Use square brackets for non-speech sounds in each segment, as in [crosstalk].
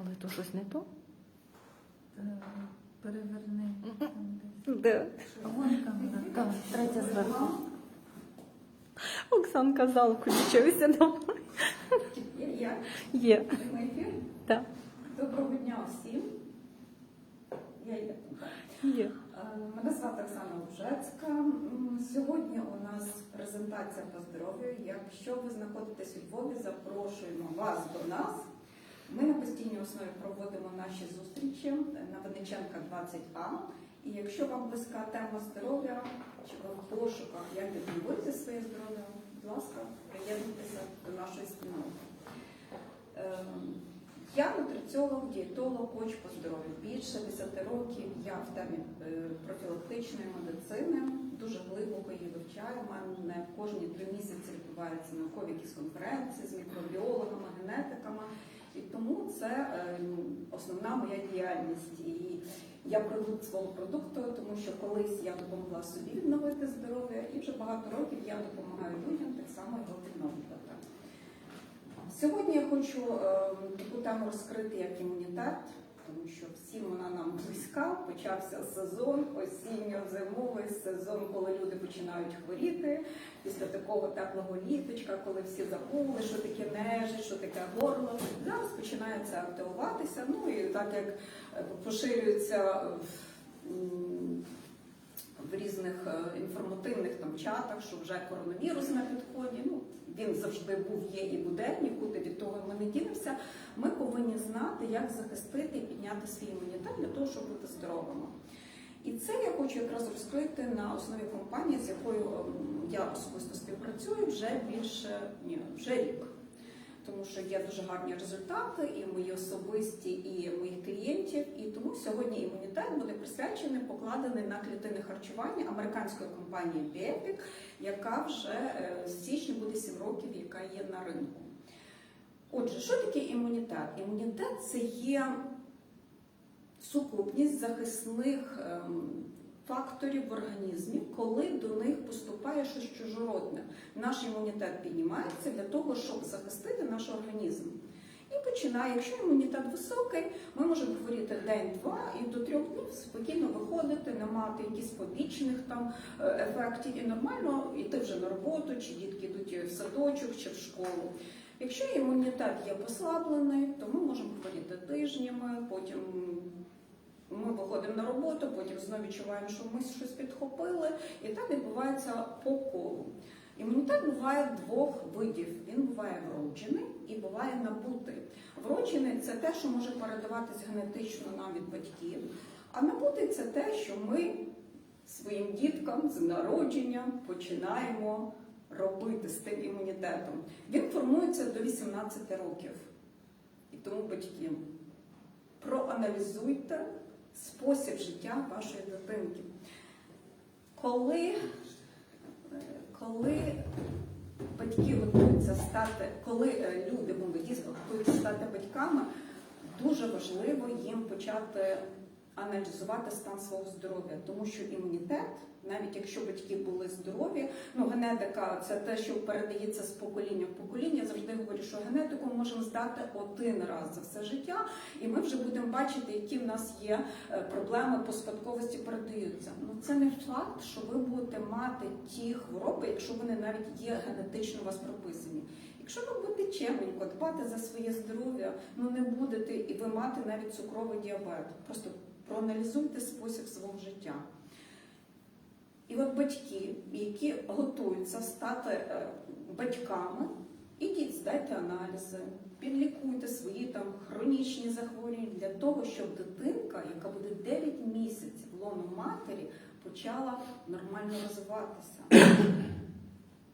Але то щось не то? Е, Переверни. Де? Вон камера. Третя зверху. Оксанка зал включився давай. Є, я. Є. Так. Доброго дня всім. Я є. Є. Е, Мене звати Оксана Лужецька. Сьогодні у нас презентація по здоров'ю. Якщо ви знаходитесь у Львові, запрошуємо вас до нас. Ми на постійній основі проводимо наші зустрічі на Винниченка 20А. І якщо вам близька тема здоров'я, чи ви в пошуках, як відновити своє здоров'я, будь ласка, приєднуйтеся до нашої спільноти. Ем, Я нутриціолог, дієтолог, коуч по здоров'ю. Більше 10 років я в темі е, профілактичної медицини, дуже глибоко її вивчаю. У мене кожні три місяці відбуваються наукові якісь конференції з мікробіологами, генетиками. І тому це е, основна моя діяльність. І я продукт свого продукту, тому що колись я допомогла собі відновити здоров'я, і вже багато років я допомагаю людям так само його відновлювати. Сьогодні я хочу е, таку тему розкрити як імунітет, тому що всім вона нам близька. Почався сезон, осінньо-зимовий сезон, коли люди починають хворіти. Після такого теплого літочка, коли всі забули, що таке нежить, що таке горло. Зараз починається активуватися. Ну і так як поширюється в різних е, інформативних там чатах, що вже коронавірус на підході. Ну він завжди був, є і буде, нікуди від того ми не дінемося. Ми повинні знати, як захистити і підняти свій імунітет для того, щоб бути здоровими. І це я хочу якраз розкрити на основі компанії, з якою ем, я особисто співпрацюю вже більше ні, вже рік. Тому що є дуже гарні результати, і мої особисті, і моїх клієнтів. І тому сьогодні імунітет буде присвячений, покладений на клітини харчування американської компанії Biopic, яка вже е, в січні буде 7 років, яка є на ринку. Отже, що таке імунітет? Імунітет це є сукупність захисних ем, факторів в організмі, коли до них поступає щось чужородне. Наш імунітет піднімається для того, щоб захистити наш організм. І починає, якщо імунітет високий, ми можемо хворіти день-два і до трьох днів спокійно виходити, не мати якісь побічних там е, ефектів і нормально йти вже на роботу, чи дітки йдуть в садочок, чи в школу. Якщо імунітет є послаблений, то ми можемо хворіти тижнями, потім ми виходимо на роботу, потім знову відчуваємо, що ми щось підхопили, і так відбувається по колу. Імунітет буває двох видів: він буває вроджений і буває набутий. Вроджений це те, що може передаватись генетично нам від батьків, а набутий це те, що ми своїм діткам з народження починаємо робити з тим імунітетом. Він формується до 18 років. І тому батьки проаналізуйте спосіб життя вашої дитинки. Коли, е, коли батьки готуються стати, коли е, люди, молоді, готуються стати батьками, дуже важливо їм почати аналізувати стан свого здоров'я, тому що імунітет, навіть якщо батьки були здорові, ну генетика це те, що передається з покоління в покоління. Я завжди говорю, що генетику ми можемо здати один раз за все життя, і ми вже будемо бачити, які в нас є е, проблеми по спадковості передаються. Ну це не факт, що ви будете мати ті хвороби, якщо вони навіть є генетично у вас прописані. Якщо ви будете чемненько дбати за своє здоров'я, ну не будете і ви мати навіть цукровий діабет. Просто проаналізуйте спосіб свого життя. І от батьки, які готуються стати е, батьками, ідіть, здайте аналізи, підлікуйте свої там хронічні захворювання для того, щоб дитинка, яка буде 9 місяців лону матері, почала нормально розвиватися.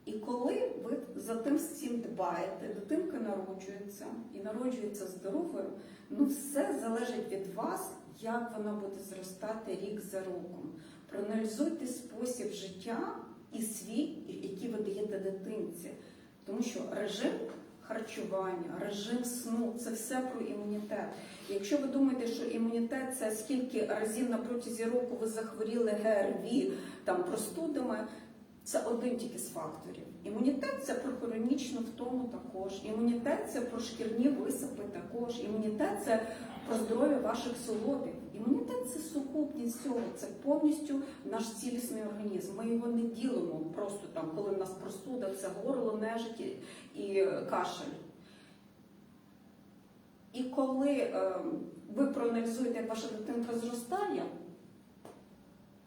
І коли ви за тим всім дбаєте, дитинка народжується і народжується здоровою, ну все залежить від вас, як вона буде зростати рік за роком. Проаналізуйте спосіб життя і свій, який ви даєте дитинці. Тому що режим харчування, режим сну це все про імунітет. Якщо ви думаєте, що імунітет це скільки разів на протязі року ви захворіли ГРВІ, там простудами, це один тільки з факторів. Імунітет це про хронічну втому також. Імунітет це про шкірні висипи також. Імунітет це про здоров'я ваших солодів. Імунітет це сукупність цього, це повністю наш цілісний організм. Ми його не ділимо просто там, коли в нас простуда, це горло, нежить і- кашель. І коли е, ви проаналізуєте, як ваша дитинка зростає,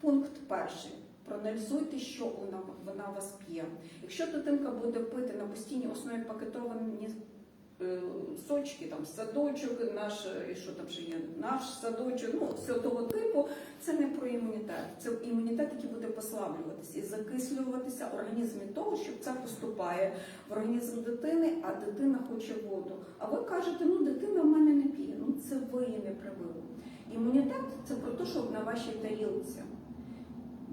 пункт перший. Проаналізуйте, що вона, вона вас п'є. Якщо дитинка буде пити на постійній основі пакетовані е, сочки, там садочок, наш і що там ще є, наш садочок, ну все того типу, це не про імунітет. Це імунітет, який буде послаблюватися і закислюватися в організмі того, що це поступає в організм дитини, а дитина хоче воду. А ви кажете, ну дитина в мене не п'є. Ну це ви її не привили. Імунітет це про те, що на вашій тарілці.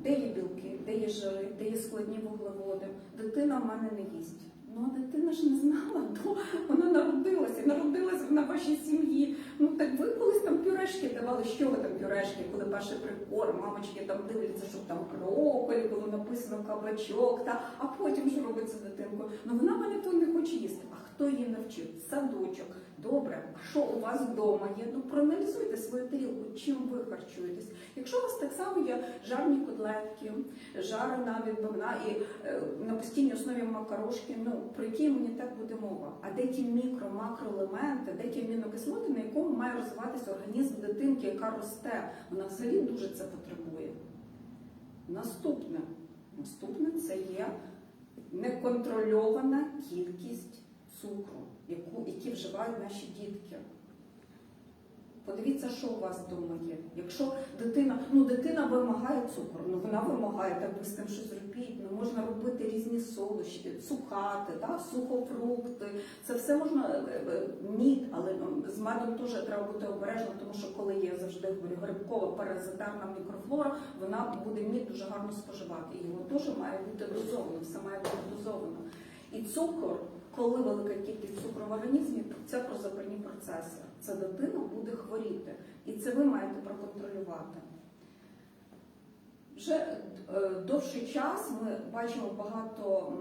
Де є білки, де є жири, де є складні вуглеводи. Дитина в мене не їсть. Ну, а дитина ж не знала, [laughs] то вона народилася, народилася вона в вашій сім'ї. Ну так ви колись там пюрешки давали, що ви там пюрешки, коли перший прикорм, мамочки там дивляться, що там кроколі, було написано кабачок, та, а потім що робиться дитинкою? Ну вона мене то не хоче їсти. А хто її навчив? Садочок. Добре, а що у вас вдома є? Ну проаналізуйте свою тарілку, чим ви харчуєтесь. Якщо у вас так само є жарні котлетки, жарена відбивна і е, на постійній основі макарошки, ну про який імунітет буде мова? А де ті мікро, макроелементи, де ті амінокислоти, на якому має розвиватися організм дитинки, яка росте? Вона взагалі дуже це потребує. Наступне. Наступне це є неконтрольована кількість цукру, яку, які вживають наші дітки. Подивіться, що у вас вдома є. Якщо дитина, ну дитина вимагає цукру, ну вона вимагає, так ви з тим щось робіть. Ну можна робити різні солощі, цукати, да, сухофрукти. Це все можна е, е, мід, але ну, з медом теж треба бути обережним, тому що коли є завжди говорю, грибкова паразитарна мікрофлора, вона буде мід дуже гарно споживати. І його теж має бути дозовано, все має бути дозовано. І цукор, коли велика кількість цукру в організмі, це про запальні процеси. Це дитина буде хворіти. І це ви маєте проконтролювати. Вже е, довший час ми бачимо багато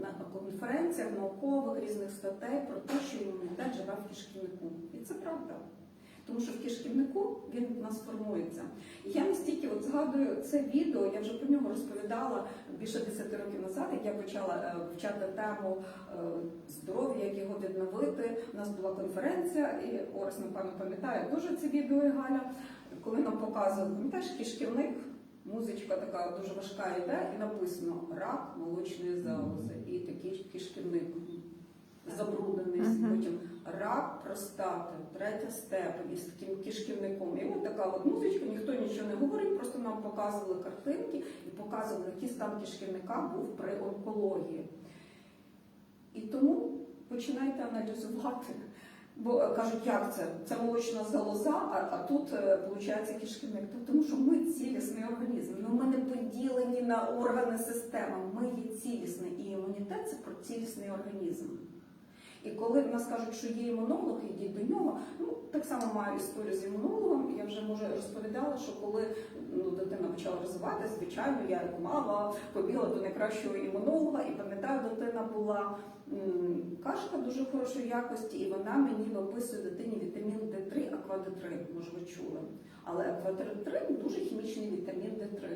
на конференціях, наукових різних статей про те, що імунітет живе в кишківнику. І це правда. Тому що в кишківнику він в нас формується. І я настільки от згадую це відео, я вже про нього розповідала більше 10 років назад, як я почала е, вчати тему е, здоров'я, як його відновити. У нас була конференція, і Орес, напевно, пам'ятає дуже це відео і Галя, коли нам показували, пам'ятаєш, кишківник, музичка така дуже важка йде, і написано рак молочної залози і такий кишківник забруднений, Мгм. потім рак простати, третя степень із таким кишківником. І от така от музичка, ніхто нічого не говорить, просто нам показували картинки і показували, який стан кишківника був при онкології. І тому починайте аналізувати. Бо е, кажуть, як це? Це молочна залоза, а, а тут виходить кишківник. Тому що ми цілісний організм. Ну, ми не поділені на органи системи. Ми є цілісний. І імунітет це про цілісний організм. І коли в нас кажуть, що є імунолог, ідіть до нього. Ну так само маю історію з імунологом. Я вже може розповідала, що коли ну, дитина почала розвиватися, звичайно, я як мама побігла до найкращого імунолога, і пам'ятаю, дитина була м, кашка дуже хорошої якості, і вона мені виписує дитині вітамін Д3, аквадетрин, може ви чули. Але аквадетрин дуже хімічний вітамін Д3.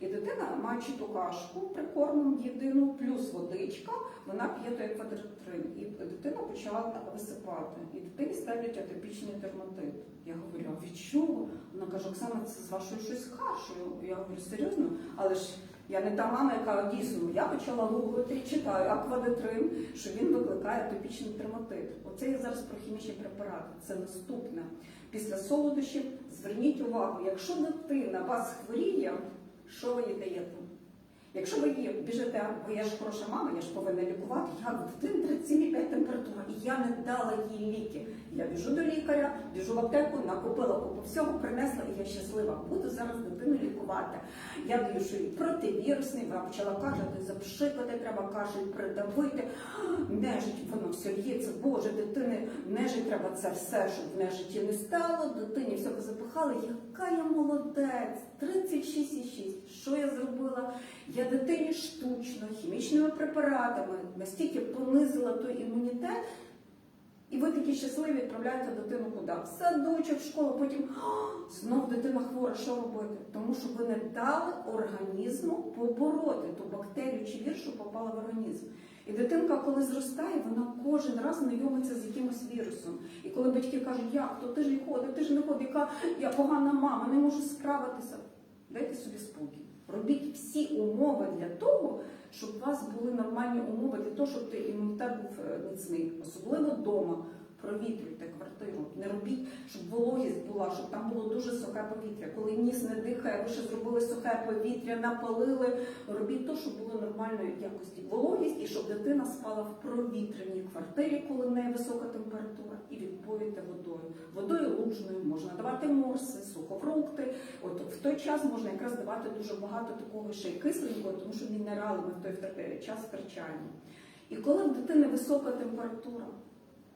І дитина, маючи ту кашку прикормом єдину, плюс водичка, вона п'є той квадратрин. І дитина почала висипати. І дитині ставлять атопічний дерматит. Я говорю, а від чого? Вона каже, Оксана, це з вашою щось кашею. Я говорю, серйозно? Але ж я не та мама, яка дійсно. Я почала гуглити і читаю аквадетрин, що він викликає атопічний дерматит. Оце я зараз про хімічні препарати. Це наступне. Після солодощів зверніть увагу, якщо дитина вас хворіє, що ви їй даєте? Якщо ви її біжите, бо я ж хороша мама, я ж повинна лікувати, я в дитини 37,5 температура, і я не дала їй ліки. Я біжу до лікаря, біжу в аптеку, накупила купу всього, принесла, і я щаслива. Буду зараз дитину лікувати. Я даю, що їй противірусний, вона почала кашляти, запшикати, треба кашель придавити. Нежить, воно все лється, боже, дитини, нежить треба це все, щоб в нежиті не стало, дитині все позапихали. Яка я молодець, 36,6. Що я зробила? Я дитині штучно, хімічними препаратами настільки понизила той імунітет, і ви такі щасливі відправляєте дитину куди? В садочок, в школу, потім знов дитина хвора, що робити? Тому що ви не дали організму побороти ту бактерію чи що попала в організм. І дитинка, коли зростає, вона кожен раз знайомиться з якимось вірусом. І коли батьки кажуть, як то ти ж не ходиш, ти ж не ходиш, яка я погана мама, не можу справитися. Дайте собі спокій. Робіть всі умови для того, щоб у вас були нормальні умови для того, щоб той імунітет був е, міцний, особливо вдома. Провітрюйте квартиру, не робіть, щоб вологість була, щоб там було дуже сухе повітря. Коли ніс не дихає, ви ще зробили сухе повітря, напалили. Робіть то, щоб було нормальної якості вологість і щоб дитина спала в провітряній квартирі, коли в неї висока температура, і відповідьте водою. Водою лужною можна давати морси, сухофрукти. От в той час можна якраз давати дуже багато такого ще й кисленького, тому що мінерали ми в той час втрачаємо. І коли в дитини висока температура,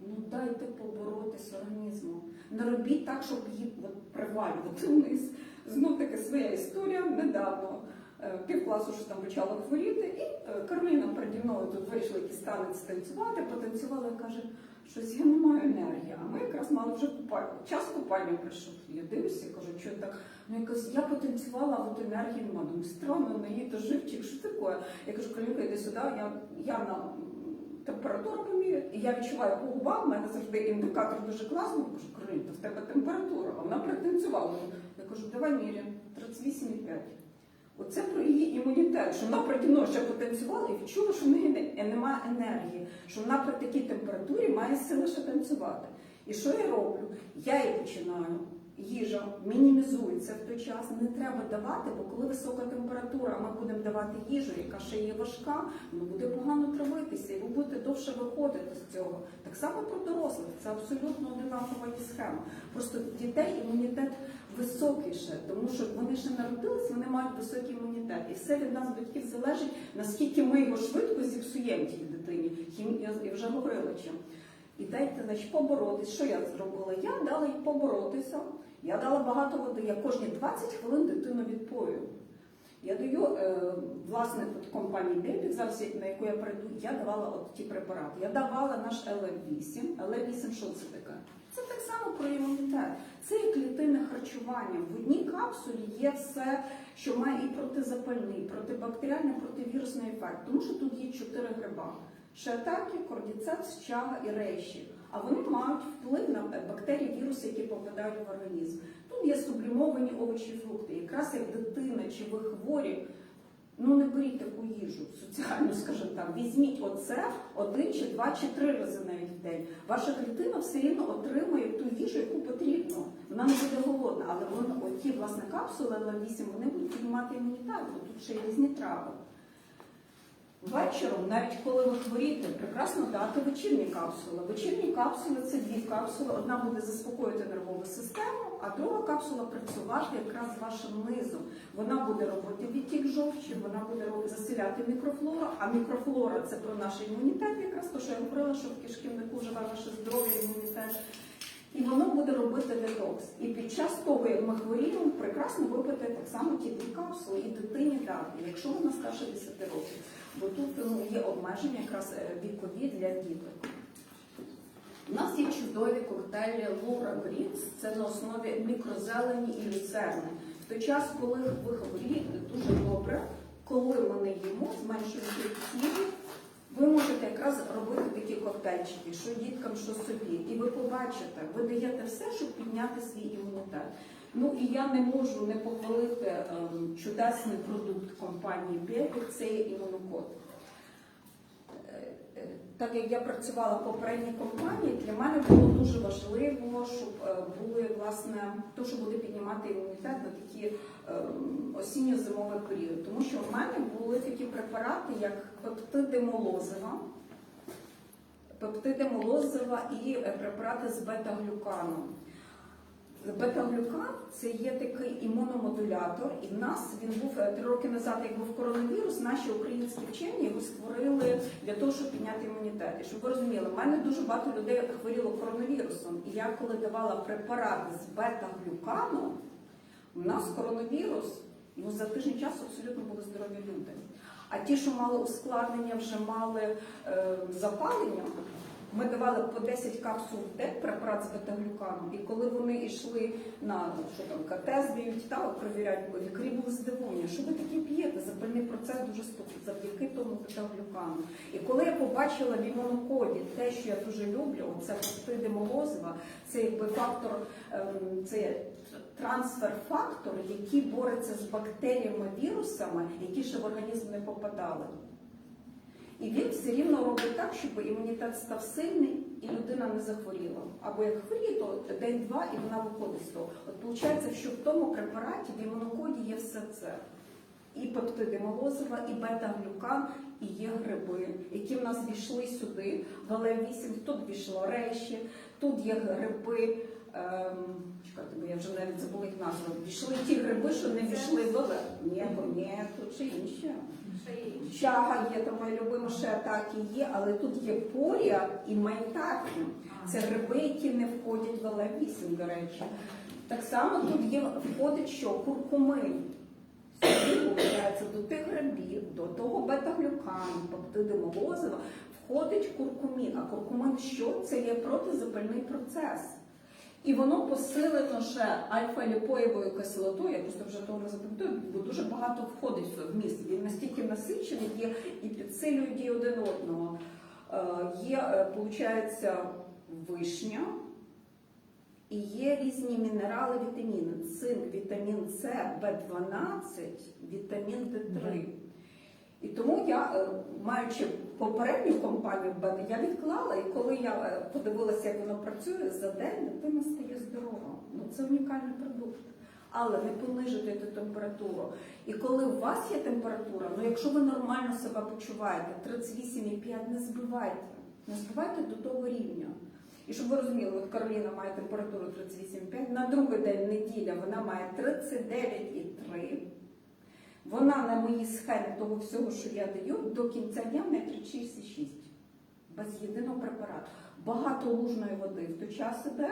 ну дайте поборотись організму. Не робіть так, щоб її привалювати вниз. Знов таки своя історія недавно. е, Півкласу що там почала хворіти, і е, Кароліна переді мною тут вийшла якийсь танець танцювати, потанцювала і каже, щось я не маю енергії. А ми якраз мали вже купальню. Час купальні прийшов. Я дивлюся, кажу, що так. Ну якось я потанцювала, а от енергії нема. Думаю, странно, її то живчик, що таке? Я кажу, Калюка, йди сюди, я, я на температуру поміряю, і я відчуваю по губам, в мене завжди індикатор дуже класний. Я кажу, Кароліна, то в тебе температура, а вона пританцювала. Я кажу, давай міряємо, 38,5. Оце про її імунітет, що вона переді мною ще потанцювала і відчула, що в неї не- немає енергії, що вона при такій температурі має сили ще танцювати. І що я роблю? Я її починаю. Їжа мінімізується в той час, не треба давати, бо коли висока температура, ми будемо давати їжу, яка ще є важка, ну буде погано травитися, і ви будете довше виходити з цього. Так само про дорослих, це абсолютно одинакова схема. Просто дітей імунітет високий ще, тому що вони ще народились, вони мають високий імунітет. І все від нас, батьків, залежить, наскільки ми його швидко зіпсуємо тій дитині. Я вже говорила чим. І дайте значить, поборотись. Що я зробила? Я дала їй поборотися. Я дала багато води. Я кожні 20 хвилин дитину відпою. Я даю е, власне от компанії Бепік, зараз на яку я прийду, я давала от ті препарати. Я давала наш ЛФ8. ЛФ8 що це таке? Це так само про імунітет. Це і клітинне харчування. В одній капсулі є все, що має і протизапальний, протибактеріальний, противірусний ефект, тому що тут є чотири гриба: шиатаки, кордіцепс, чага і рейші. А вони мають вплив на бактерії, віруси, які попадають в організм. Тут є сублімовані овочі і фрукти. Якраз як дитина чи ви хворі, ну не беріть таку їжу соціальну, скажімо так. Візьміть оце один чи два чи три рази навіть в день. Ваша клітина все рівно отримує ту їжу, яку потрібно. Вона не буде голодна, але вони, оті власне капсули Л8, вони будуть піднімати імунітет, бо тут ще й різні трави. Вечором, навіть коли ви хворієте, прекрасно дати вечірні капсули. Вечірні капсули це дві капсули. Одна буде заспокоїти нервову систему, а друга капсула працювати якраз з вашим низом. Вона буде робити відтік жовчі, вона буде засиляти мікрофлору, а мікрофлора це про наш імунітет, якраз то, що я говорила, що в кишківнику живе ваше здоров'я, імунітет. І воно буде робити детокс. І під час того, як ми хворіємо, прекрасно випити так само ті дві капсули і дитині дати, якщо вона старше 10 років. Бо тут ну, є обмеження якраз е, вікові для діток. У нас є чудові коктейлі Лура Грінс, це на основі мікрозелені і люцерни. В той час, коли ви хворієте, дуже добре, коли ми не їмо, зменшуємо кількість ви можете якраз робити такі коктейльчики, що діткам, що собі. І ви побачите, ви даєте все, щоб підняти свій імунітет. Ну і я не можу не похвалити ем, чудесний продукт компанії Бепік, це є імунокод. Е, е, Так як я працювала в попередній компанії, для мене було дуже важливо, щоб е, були власне то, що буде піднімати імунітет на такі ем, осінньо-зимовий період. Тому що в мене були такі препарати, як пептиди молозива, пептиди молозива і е, препарати з бета-глюканом. Бета-глюкан це є такий імуномодулятор, і в нас він був е, три роки назад, як був коронавірус, наші українські вчені його створили для того, щоб підняти імунітет. І щоб ви розуміли, в мене дуже багато людей хворіло коронавірусом. І я коли давала препарати з бета-глюканом, у нас коронавірус Ну за тиждень часу абсолютно були здорові люди. А ті, що мали ускладнення, вже мали е, запалення. Ми давали по 10 капсул в день препарат з бета-глюканом. І коли вони йшли на ну, що там КТ здають, та провіряють, бо лікарі були здивовані, що ви таке п'єте? Запальний процес дуже спокійний завдяки тому бета-глюкану. І коли я побачила в імунокоді те, що я дуже люблю, це пептиди молозива, це якби фактор, ем, це трансфер-фактор, який бореться з бактеріями, вірусами, які ще в організм не попадали. І він все рівно робить так, щоб імунітет став сильний і людина не захворіла. Або як хворіє, то день-два і вона виходить з того. От виходить, що в тому препараті в імунокоді є все це. І пептиди молозива, і бета-глюкан, і є гриби, які в нас війшли сюди. В ЛМ8 тут війшло реші, тут є гриби. Ем, чекайте, бо я вже навіть забула їх назву. Війшли ті гриби, що не війшли в. Ні, бо ні, тут ще інші. Чага є, там моя любима ще атаки є, але тут є порія і майтафі. Це гриби, які не входять в ЛА8, до речі. Так само тут є входить що? Куркумин. Сюди, до тих грибів, до того бета-глюкану, пептиди молозива, входить куркумін. А куркумин що? Це є протизапальний процес. І воно посилено ще альфа-ліпоєвою кислотою, я просто вже того не запам'ятаю, бо дуже багато входить в міст. Він настільки насичений, є і підсилює дії один одного. Е, Є, виходить, вишня, і є різні мінерали, вітаміни. Цинк, вітамін С, В12, вітамін Д3. І тому я, е, маючи попередню компанію Бен, я відклала, і коли я е, подивилася, як воно працює, за день дитина стає здорова. Ну це унікальний продукт. Але не понижуйте ту температуру. І коли у вас є температура, ну якщо ви нормально себе почуваєте, 38,5 не збивайте. Не збивайте до того рівня. І щоб ви розуміли, от Кароліна має температуру 38,5, на другий день неділя вона має 39,3. Вона на моїй схемі того всього, що я даю, до кінця дня не 36,6. Без єдиного препарату. Багато лужної води в той час іде.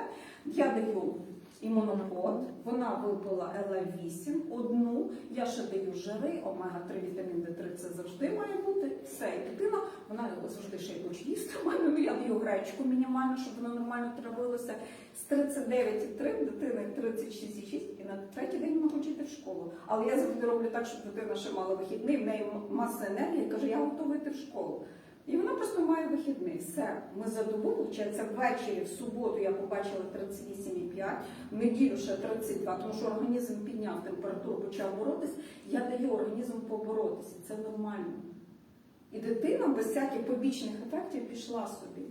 Я даю імунокод, вона випила ЛА8, одну, я ще даю жири, омега-3, вітамін Д3, це завжди має бути. Все, і дитина, вона завжди ще й хоче їсти. мене, ну, Я даю гречку мінімально, щоб воно нормально травилося. З 39,3 дитини 36,6 і на третій день вона хоче йти в школу. Але я завжди роблю так, щоб дитина ще мала вихідний, в неї маса енергії, каже, я готова йти в школу. І вона просто має вихідний. Все, ми за добу, виходить, ввечері, в суботу я побачила 38,5, в неділю ще 32, тому що організм підняв температуру, почав боротись. Я даю організму поборотися. Це нормально. І дитина без всяких побічних ефектів пішла собі.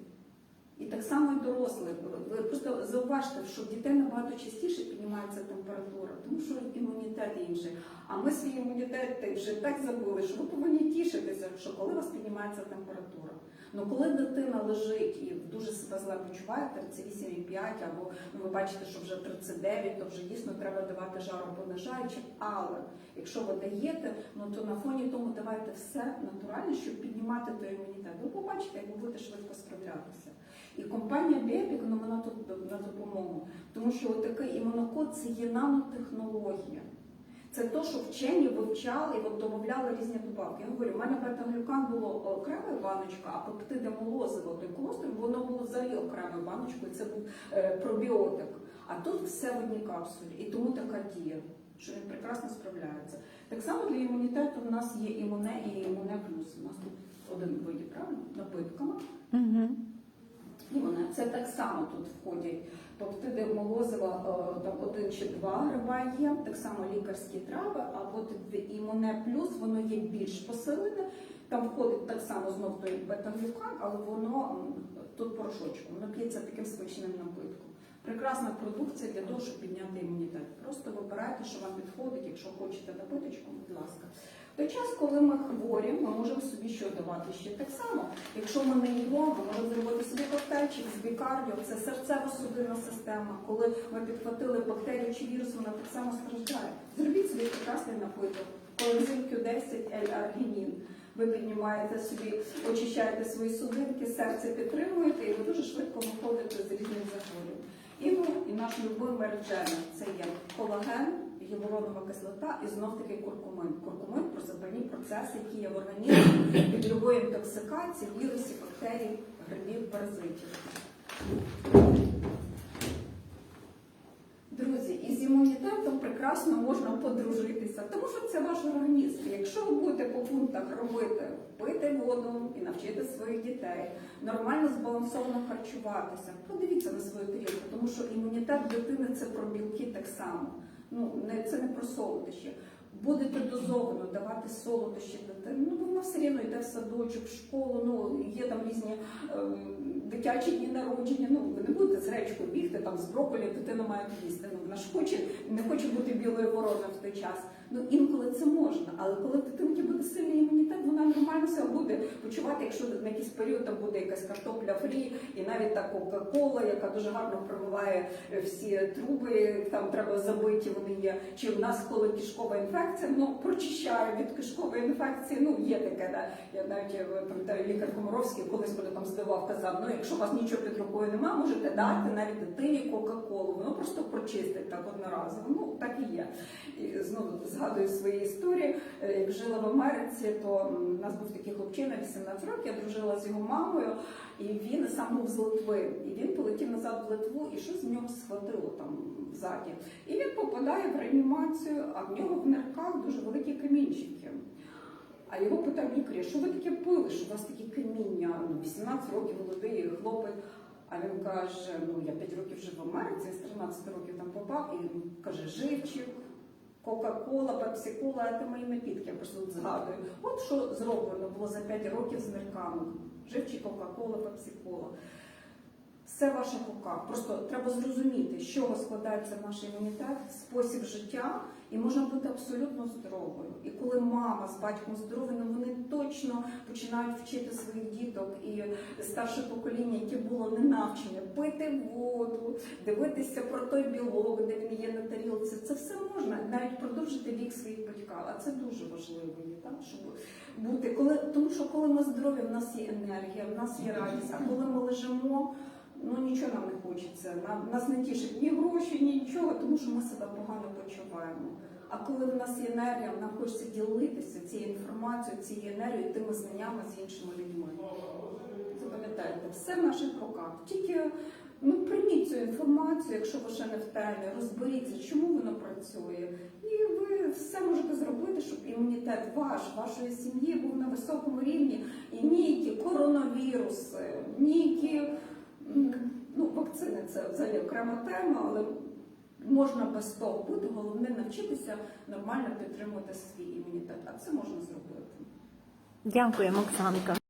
І так само і дорослі. Ви просто зауважте, що в дітей набагато частіше піднімається температура, тому що імунітет інший. А ми свій імунітет вже так забули, що ви повинні тішитися, що коли у вас піднімається температура. Ну коли дитина лежить і дуже себе зле почуває, 38,5, або ну, ви бачите, що вже 39, то вже дійсно треба давати жаропонижаюче. Але якщо ви даєте, ну то на фоні тому давайте все натуральне, щоб піднімати той імунітет. Ви побачите, як ви будете швидко справлятися. І компанія Біопік, ну, вона тут на допомогу. Тому що такий імунокод це є нанотехнологія. Це то, що вчені вивчали і додавали різні добавки. Я говорю, у мене бета-глюкан було окрема баночка, а пептиди молозиво, той колострим, воно було взагалі окремою баночкою, це був е, пробіотик. А тут все в одній капсулі. І тому така дія, що він прекрасно справляється. Так само для імунітету в нас є імуне і імуне плюс. У нас тут один вид, правильно? Напитками. Вони це так само тут входять. Пептиди молозива е, там один чи два гриба є, так само лікарські трави, а от імуне плюс воно є більш посилене. Там входить так само знов той бета-глюкан, але воно тут порошочком, воно п'ється таким смачним напитком. Прекрасна продукція для того, щоб підняти імунітет. Просто вибирайте, що вам підходить, якщо хочете напиточком, будь ласка. Той час, коли ми хворі, ми можемо собі що давати ще так само. Якщо ми не їмо, ми можемо зробити собі коктейльчик з бікардіо, це серцево-судинна система. Коли ми підхватили бактерію чи вірус, вона так само страждає. Зробіть собі прекрасний напиток. Коензим Q10 L-аргінін. Ви піднімаєте собі, очищаєте свої судинки, серце підтримуєте, і ви дуже швидко виходите з різних захворювань. І, ну, і наш любимий реджен це є колаген, гіалуронова кислота і знов таки куркумин. Куркумин про запальні процеси, які є в організмі від любої інтоксикації, вірусів, бактерій, грибів, паразитів. Друзі, із імунітетом прекрасно можна подружитися, тому що це ваш організм. Якщо ви будете по пунктах робити, пити воду і навчити своїх дітей, нормально збалансовано харчуватися, подивіться на свою тарілку, тому що імунітет дитини це про білки так само. Ну, не, це не про солодощі. Будете дозовано давати солодощі дитині, ну вона все рівно йде в садочок, в школу, ну є там різні е, дитячі дні народження. Ну ви не будете з речкою бігти там з брокколі, дитина має їсти. Ну вона ж хоче, не хоче бути білою вороною в той час. Ну інколи це можна, але коли дитинки буде сильний імунітет, вона нормально себе буде почувати, якщо на якийсь період там буде якась картопля фрі, і навіть та кока-кола, яка дуже гарно промиває е, всі труби, там треба забиті, вони є. Чи в нас коли кишкова інфекція, ну прочищає від кишкової інфекції. Ну є таке, да. Я навіть е, пам'ятаю, лікар Комаровський колись мене там здивав, казав: ну якщо у вас нічого під рукою немає, можете дати навіть дитині кока-колу. Воно просто прочистить так одноразово. Ну так і є. І знову згадую свої історії. Е, Як жила в Америці, то у нас був такий хлопчина 18 років, я дружила з його мамою, і він сам був з Литви. І він полетів назад в Литву, і щось з нього схватило там ззаді. І він попадає в реанімацію, а в нього в нирках дуже великі камінчики. А його питають лікарі, що ви таке пили, що у вас такі каміння, ну, 18 років молодий хлопець. А він каже: ну я 5 років жив в Америці, з 13 років там попав, і каже, живчик, Кока-кола, пепсі-кола, це мої напітки, я просто згадую. От що зроблено було за 5 років з мірками. Живчі Кока-кола, пепсі-кола. Все ваша кока. Просто треба зрозуміти, з чого складається наш імунітет, спосіб життя, і можна бути абсолютно здоровою. І коли мама з батьком здорові, ну вони точно починають вчити своїх діток і старше покоління, яке було не навчене, пити воду, дивитися про той білок, де він є на тарілці. Це все можна навіть продовжити вік своїх батьків. А це дуже важливо є, так? щоб бути коли, тому що коли ми здорові, в нас є енергія, в нас є радість. А коли ми лежимо. Ну нічого нам не хочеться. Нам нас не тішить ні гроші, ні нічого, тому що ми себе погано почуваємо. А коли в нас є енергія, нам хочеться ділитися цією інформацією, цією енергією, тими знаннями з іншими людьми. Запам'ятайте, все в наших руках. Тільки ну прийміть цю інформацію, якщо ви ще не в темі, розберіться, чому воно працює, і ви все можете зробити, щоб імунітет ваш, вашої сім'ї був на високому рівні, і ніякі коронавіруси, ніякі ну, вакцини це взагалі окрема тема, але можна без того бути. Головне навчитися нормально підтримувати свій імунітет, а це можна зробити. Дякуємо, Оксанка.